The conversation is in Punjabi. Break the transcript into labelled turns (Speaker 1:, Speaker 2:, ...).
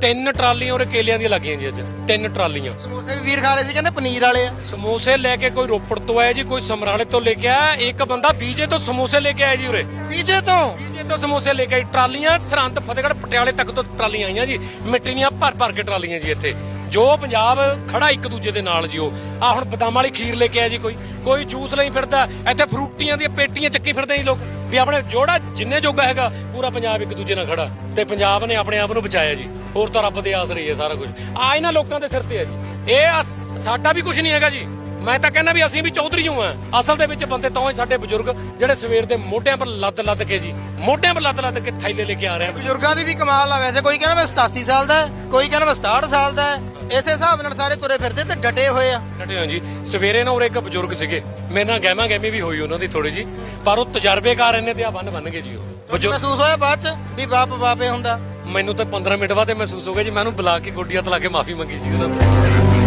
Speaker 1: ਤਿੰਨ ਟਰਾਲੀਆਂ ਉਰੇ ਕੇਲਿਆਂ ਦੀਆਂ ਲੱਗੀਆਂ ਜੀ ਅੱਜ ਤਿੰਨ ਟਰਾਲੀਆਂ।
Speaker 2: ਸਮੋਸੇ ਵੀ ਵੀਰ ਖਾ ਰਹੇ ਸੀ ਕਹਿੰਦੇ ਪਨੀਰ ਵਾਲੇ ਆ।
Speaker 1: ਸਮੋਸੇ ਲੈ ਕੇ ਕੋਈ ਰੋਪੜ ਤੋਂ ਆਇਆ ਜੀ ਕੋਈ ਸਮਰਾਲੇ ਤੋਂ ਲੈ ਕੇ ਆਇਆ ਇੱਕ ਬੰਦਾ ਬੀਜੇ ਤੋਂ ਸਮੋਸੇ ਲੈ ਕੇ ਆਇਆ ਜੀ ਉਰੇ।
Speaker 2: ਪੀਜੇ ਤੋਂ?
Speaker 1: ਬੀਜੇ ਤੋਂ ਸਮੋਸੇ ਲੈ ਕੇ ਆਈ ਟਰਾਲੀਆਂ ਸਰਹੰਦ ਫਤਿਹਗੜ੍ਹ ਪਟਿਆਲੇ ਤੱਕ ਤੋਂ ਟਰਾਲੀਆਂ ਆਈਆਂ ਜੀ ਮਿੱਟੀ ਦੀਆਂ ਭਰ ਭਰ ਕੇ ਟਰਾਲੀਆਂ ਜੀ ਇੱਥੇ। ਜੋ ਪੰਜਾਬ ਖੜਾ ਇੱਕ ਦੂਜੇ ਦੇ ਨਾਲ ਜੀ ਉਹ। ਆ ਹੁਣ ਬਦਾਮਾਂ ਵਾਲੀ ਖੀਰ ਲੈ ਕੇ ਆਇਆ ਜੀ ਕੋਈ। ਕੋਈ ਜੂਸ ਲਈ ਫਿਰਦਾ ਇੱਥੇ ਫਰੂਟੀਆਂ ਦੀਆਂ ਪੇਟੀਆਂ ਚੱਕੀ ਫਿਰਦੇ ਜੀ ਲੋਕ। ਵੀ ਆਪਣੇ ਜੋੜਾ ਜਿੰਨੇ ਜੋਗਾ ਹੈਗਾ ਪੂਰਾ ਪੰਜਾਬ ਇੱਕ ਦੂਜੇ ਨਾਲ ਖੜਾ ਤੇ ਪੰਜਾਬ ਨੇ ਆਪਣੇ ਆਪ ਨੂੰ ਬਚਾਇਆ ਜੀ। ਹੋਰ ਤਾਂ ਰੱਬ ਦੇ ਆਸ ਰਹੀ ਹੈ ਸਾਰਾ ਕੁਝ। ਆ ਇਹਨਾਂ ਲੋਕਾਂ ਦੇ ਸਿਰ ਤੇ ਹੈ ਜੀ। ਇਹ ਸਾਡਾ ਵੀ ਕੁਝ ਨਹੀਂ ਹੈਗਾ ਜੀ। ਮੈਂ ਤਾਂ ਕਹਿੰਦਾ ਵੀ ਅਸੀਂ ਵੀ ਚੌਧਰੀ ਹੂੰ ਆ। ਅਸਲ ਦੇ ਵਿੱਚ ਬੰਦੇ ਤਾਂ ਉਹ ਸਾਡੇ ਬਜ਼ੁਰਗ ਜਿਹੜੇ ਸਵੇਰ ਦੇ ਮੋਢਿਆਂ ਪਰ ਲੱਦ ਲੱਦ ਕੇ ਜੀ। ਮੋਢਿਆਂ ਪਰ ਲੱਦ ਲੱਦ ਕੇ ਥੈਲੇ ਲੈ ਕੇ ਆ ਰਹੇ ਆ।
Speaker 2: ਬਜ਼ੁਰਗਾਂ ਦੀ ਵੀ ਕਮਾਲ ਆ ਵੈਸੇ। ਕੋਈ ਕਹਿੰਦਾ ਮੈਂ 87 ਸਾਲ ਦਾ ਹੈ, ਕੋਈ ਕਹਿੰਦਾ ਮੈਂ 67 ਸਾਲ ਦਾ ਹੈ। ਇਸੇ ਹਿਸਾਬ ਨਾਲ ਸਾਰੇ ਤੁਰੇ ਫਿਰਦੇ ਤੇ ਡਟੇ ਹੋਏ ਆ।
Speaker 1: ਡਟੇ ਹੋਏ ਜੀ। ਸਵੇਰੇ ਨਾ ਉਰੇ ਇੱਕ ਬਜ਼ੁਰਗ ਸੀਗੇ। ਮੇਰੇ ਨਾਲ ਗਹਿਮਾ ਗਹਿਮੀ ਵੀ ਹੋਈ ਉਹਨਾਂ ਦੀ ਥੋੜੀ ਜੀ ਪਰ ਉਹ ਤਜਰਬੇਕਾਰ ਇਹਨੇ ਤੇ ਆ ਬੰਨ ਬੰਨ ਗਏ ਜੀ ਉਹ। ਬਜ਼ੁਰਗ
Speaker 2: ਮਹਿਸੂਸ ਹੋਇਆ ਬਾਅਦ ਚ? ਵੀ ਬਾਪ ਬਾਪੇ ਹੁੰਦਾ।
Speaker 1: ਮੈਨੂੰ ਤਾਂ 15 ਮਿੰਟ ਬਾਅਦ ਇਹ ਮਹਿਸੂਸ ਹੋ ਗਿਆ ਜੀ, ਮੈਂ ਉਹਨੂੰ ਬੁਲਾ ਕੇ ਗੋਡੀਆਂ ਤੇ ਲਾ ਕੇ ਮਾਫੀ ਮੰਗੀ ਸੀ ਉਹਨਾਂ ਤੋਂ।